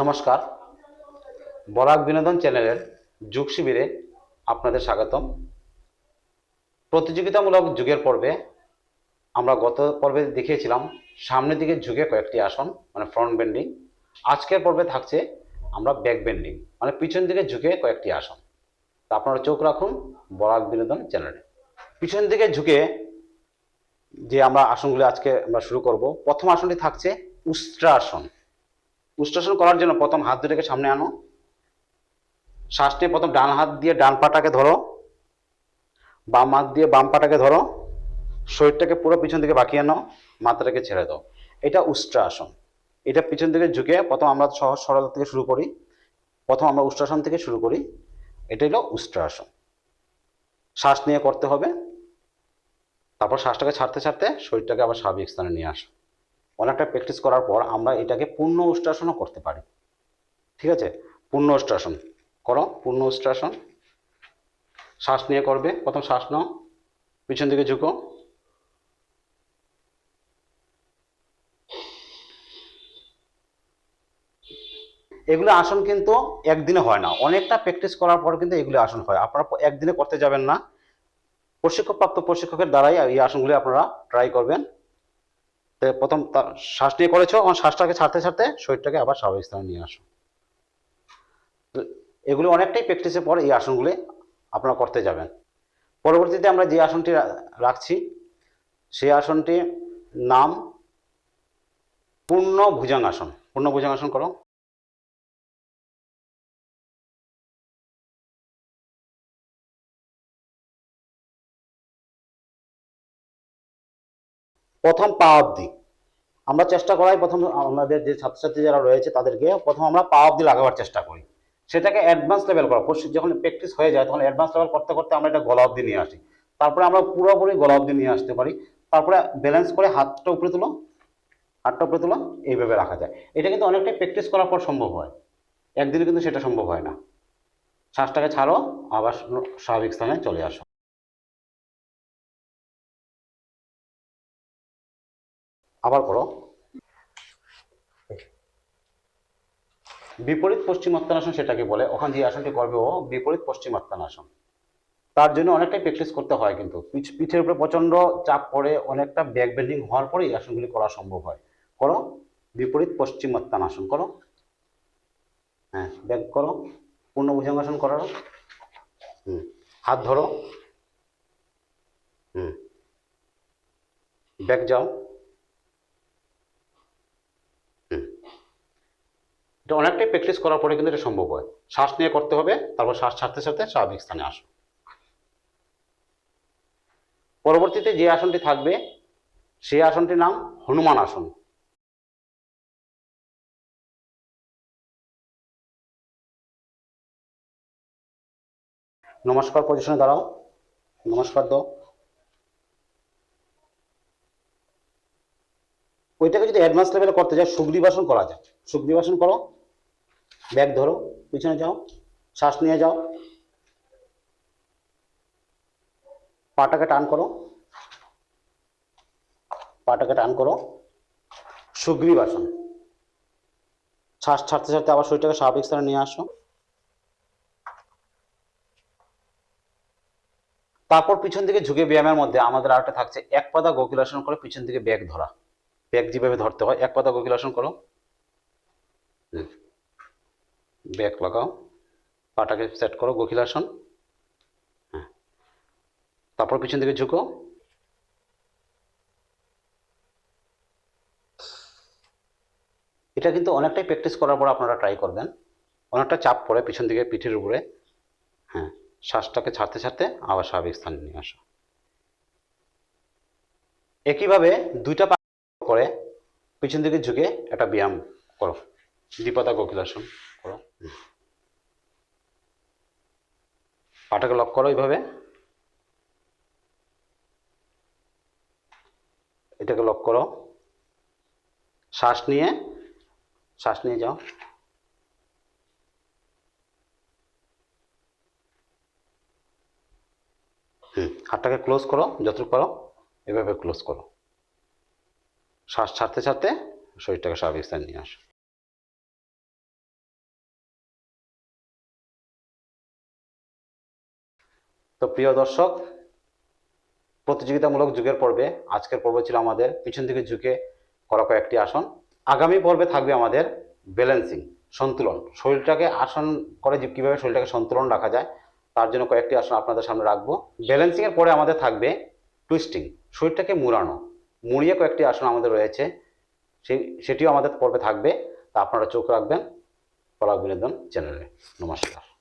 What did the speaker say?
নমস্কার। বরাক বিনোদন চ্যানেলের যুগ শিবিরে আপনাদের স্বাগতম। প্রতিযোগিতামূলক যুগের পর্বে আমরা গত পর্বে দেখিয়েছিলাম, সামনের দিকে ঝুঁকে কয়েকটি আসন মানে ফ্রন্ট বেন্ডিং আজকের পর্বে থাকছে আমরা ব্যাক বেন্ডিং মানে পিছন দিকে ঝুঁকে কয়েকটি আসন। তা আপনারা চোখ রাখুন বরাক বিনোদন চ্যানেলে। পিছন দিকে ঝুঁকে যে আমরা আসনগুলি আজকে আমরা শুরু করব, প্রথম আসনটি থাকছে উস্ত্রা আসন। উষ্ট্রাসন করার জন্য প্রথম হাত দুটোকে সামনে আনো। শ্বাস নিয়ে প্রথম ডান হাত দিয়ে ডান পাটাকে ধরো। বাম হাত দিয়ে বাম পাটাকে ধরো। শরীরটাকে পুরো পিছন দিকে বাঁকিয়ে নাও মাথাটাকে ছেড়ে দাও। এটা উষ্ট্রা আসন এটা পিছন দিকে ঝুঁকে প্রথম আমরা সহজ সরল থেকে শুরু করি। প্রথম আমরা উষ্ট্রাসন থেকে শুরু করি। এটা হলো উষ্ট্রাসন। শ্বাস নিয়ে করতে হবে। তারপর শ্বাসটাকে ছাড়তে ছাড়তে শরীরটাকে আবার স্বাভাবিক স্থানে নিয়ে আসো। অনেকটা প্র্যাকটিস করার পর আমরা এটাকে পূর্ণ উষ্ট্রাসনও করতে পারি। ঠিক আছে? পূর্ণ উষ্ট্রাসন করো, পূর্ণ উষ্ট্রাসন শ্বাস নিয়ে করবে। প্রথম শ্বাস নাও। পিছন দিকে ঝুঁকো। এগুলো আসন কিন্তু একদিনে হয় না। অনেকটা প্র্যাকটিস করার পর কিন্তু এগুলো আসন হয়। আপনারা একদিনে করতে যাবেন না। প্রশিক্ষণপ্রাপ্ত প্রশিক্ষকের দ্বারাই এই আসনগুলি আপনারা ট্রাই করবেন। প্রথম শ্বাস নিয়ে করেছ, আমার শ্বাসটাকে ছাড়তে ছাড়তে শরীরটাকে আবার স্বাভাবিক স্থানে নিয়ে আসো। এগুলো অনেকটাই প্র্যাকটিসের পর এই আসনগুলি আপনারা করতে যাবেন। পরবর্তীতে আমরা যে আসনটি রাখছি, সেই আসনটি নাম পূর্ণ ভুজাঙ্গাসন পূর্ণ ভুজাঙ্গাসন করো। প্রথম পা অবধি। আমরা চেষ্টা করাই প্রথম আমাদের যে ছাত্রছাত্রী যারা রয়েছে তাদেরকে প্রথম আমরা পা অবধি লাগাবার চেষ্টা করি। সেটাকে অ্যাডভান্স লেভেল করা। যখন প্র্যাকটিস হয়ে যায়, তখন অ্যাডভান্স লেভেল করতে করতে আমরা এটা গলা অবধি নিয়ে আসি। তারপরে আমরা পুরোপুরি গলা অবধি নিয়ে আসতে পারি। তারপরে ব্যালেন্স করে হাতটা উপরে তুলো। হাতটা উপরে তুলো। এইভাবে রাখা যায়। এটা কিন্তু অনেকটাই প্র্যাকটিস করার পর সম্ভব হয়। একদিনে কিন্তু সেটা সম্ভব হয় না। শ্বাসটাকে ছাড়ো, আবার স্বাভাবিক স্থানে চলে আসো। আবার করো। বিপরীত পশ্চিমোত্তানাসন সেটাকে বলে। ওখানে যে আসনটি করবে ও বিপরীত পশ্চিমোত্তানাসন তার জন্য অনেকটাই প্র্যাকটিস করতে হয় কিন্তু। পিঠ- পিঠের উপরে প্রচণ্ড চাপ পড়ে, অনেকটা ব্যাক বেন্ডিং হওয়ার পরে এই আসনগুলি করা সম্ভব হয়। করো। বিপরীত পশ্চিমোত্তানাসন করো। হ্যাঁ ব্যাক করো। পূর্ণ ভুজঙ্গাসন করো হুম, হাত ধরো। হুম ব্যাক যাও। এটা অনেকটাই প্র্যাকটিস করার পরে কিন্তু এটা সম্ভব হয়। শ্বাস নিয়ে করতে হবে, তারপর শ্বাস ছাড়তে ছাড়তে স্বাভাবিক স্থানে আসো। পরবর্তীতে যে আসনটি থাকবে, সেই আসনটির নাম হনুমান আসন। নমস্কার পজিশনে দাঁড়াও। নমস্কার, দাও। ওইটাকে যদি অ্যাডভান্স লেভেলে করতে যায় সুগ্রীবাসন করা যায়। সুগ্রীবাসন করো। ব্যাগ ধরো, পিছনে যাও, শ্বাস নিয়ে যাও। পাটাকে টান করো। পাটাকে টান করো। সুগ্রীবাসন। শ্বাস ছাড়তে ছাড়তে আবার শরীরটাকে স্বাভাবিক স্থানে নিয়ে আসো। তারপর পিছন দিকে ঝুঁকে ব্যায়ামের মধ্যে আমাদের আরেকটা থাকছে, এক পাতা গোকিলাসন করে পিছন দিকে ব্যাগ ধরা। ব্যাগ যেভাবে ধরতে হয়, এক পাতা গোকিলাসন করো হুম। ব্যাগ লাগাও, পাটাকে সেট করো গোকিলাসন হ্যাঁ। তারপর পিছন দিকে ঝুঁকো। এটা কিন্তু অনেকটাই প্র্যাকটিস করার পর আপনারা ট্রাই করবেন। অনেকটা চাপ পড়ে পিছন দিকে পিঠের উপরে। হ্যাঁ শ্বাসটাকে ছাড়তে ছাড়তে আবার স্বাভাবিক স্থানে নিয়ে আসো। একইভাবে দুইটা পা করে পিছন দিকে ঝুঁকে একটা ব্যায়াম করো। দ্বিপাতা কোকিলাসন করো হুম। পাটাকে লক করো এইভাবে। এটাকে লক করো। শ্বাস নিয়ে শ্বাস নিয়ে যাও। হুম, হাতটাকে ক্লোজ করো, যতটুকু করো এভাবে ক্লোজ করো। শ্বাস ছাড়তে ছাড়তে শরীরটাকে স্বাভাবিক স্থানে নিয়ে আসো। তো প্রিয় দর্শক, প্রতিযোগিতামূলক যুগের পর্বে, আজকের পর্ব ছিল আমাদের পিছন দিকে ঝুঁকে করা কয়েকটি আসন। আগামী পর্বে থাকবে আমাদের ব্যালেন্সিং, সন্তুলন। শরীরটাকে আসন করে যে কীভাবে শরীরটাকে সন্তুলন রাখা যায়, তার জন্য কয়েকটি আসন আপনাদের সামনে রাখব। ব্যালেন্সিংয়ের পরে আমাদের থাকবে টুইস্টিং, শরীরটাকে মুড়ানো। মুড়িয়ে কয়েকটি আসন আমাদের রয়েছে সেই সেটিও আমাদের পর্বে থাকবে। তা আপনারা চোখ রাখবেন। পরাগ বিনোদন চ্যানেলে। নমস্কার।